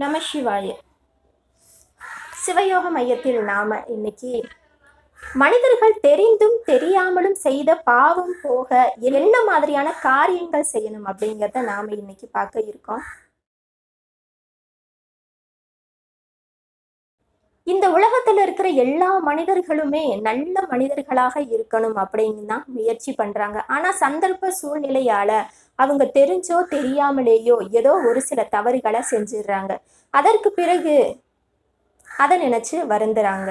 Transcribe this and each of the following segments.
நம சிவாய. சிவயோக மையத்தில் நாம இன்னைக்கு மனிதர்கள் தெரிந்தும் தெரியாமலும் செய்த பாவம் போக என்ன மாதிரியான காரியங்கள் செய்யணும் அப்படிங்கிறத நாம இன்னைக்கு பார்க்க இருக்கோம். இந்த உலகத்துல இருக்கிற எல்லா மனிதர்களுமே நல்ல மனிதர்களாக இருக்கணும் அப்படின்னு தான் முயற்சி பண்றாங்க. ஆனா சந்தர்ப்ப சூழ்நிலையால அவங்க தெரிஞ்சோ தெரியாமலேயோ ஏதோ ஒரு சில தவறுகளை செஞ்சிடுறாங்க. அதற்கு பிறகு அதை நினச்சி வருந்துறாங்க.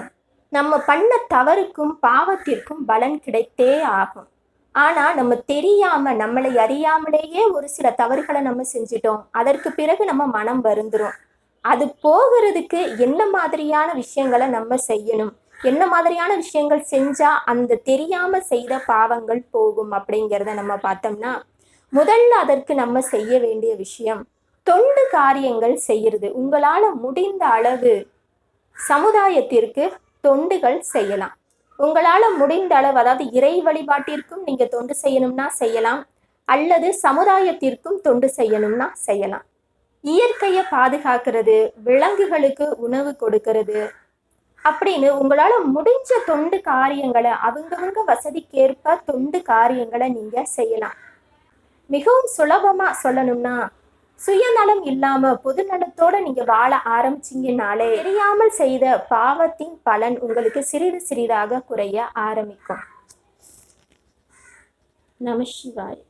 நம்ம பண்ண தவறுக்கும் பாவத்திற்கும் பலன் கிடைத்தே ஆகும். ஆனால் நம்ம தெரியாம நம்மளை அறியாமலேயே ஒரு சில தவறுகளை நம்ம செஞ்சிட்டோம். அதற்கு பிறகு நம்ம மனம் வருந்துரும். அது போகிறதுக்கு என்ன மாதிரியான விஷயங்களை நம்ம செய்யணும்? என்ன மாதிரியான விஷயங்கள் செஞ்சா அந்த தெரியாம செய்த பாவங்கள் போகும் அப்படிங்கிறத நம்ம பார்த்தோம்னா முதல்ல அதற்கு நம்ம செய்ய வேண்டிய விஷயம் தொண்டு காரியங்கள் செய்யறது. உங்களால் முடிந்த அளவு சமுதாயத்திற்கு தொண்டுகள் செய்யலாம். உங்களால முடிந்த அளவு அதாவது இறை வழிபாட்டிற்கும் நீங்க தொண்டு செய்யணும்னா செய்யலாம். அல்லது சமுதாயத்திற்கும் தொண்டு செய்யணும்னா செய்யலாம். இயற்கையை பாதுகாக்கிறது விலங்குகளுக்கு உணவு கொடுக்கறது அப்படின்னு உங்களால் முடிஞ்ச தொண்டு காரியங்களை அவங்கவுங்க வசதிக்கேற்ப தொண்டு காரியங்களை நீங்கள் செய்யலாம். மிகவும் சுலபமா சொல்லணும்னா சுயநலம் இல்லாம பொதுநலத்தோட நீங்க வாழ ஆரம்பிச்சீங்கனாலே தெரியாமல் செய்த பாவத்தின் பலன் உங்களுக்கு சிறிது சிறிதாக குறைய ஆரம்பிக்கும். நம சிவாய்.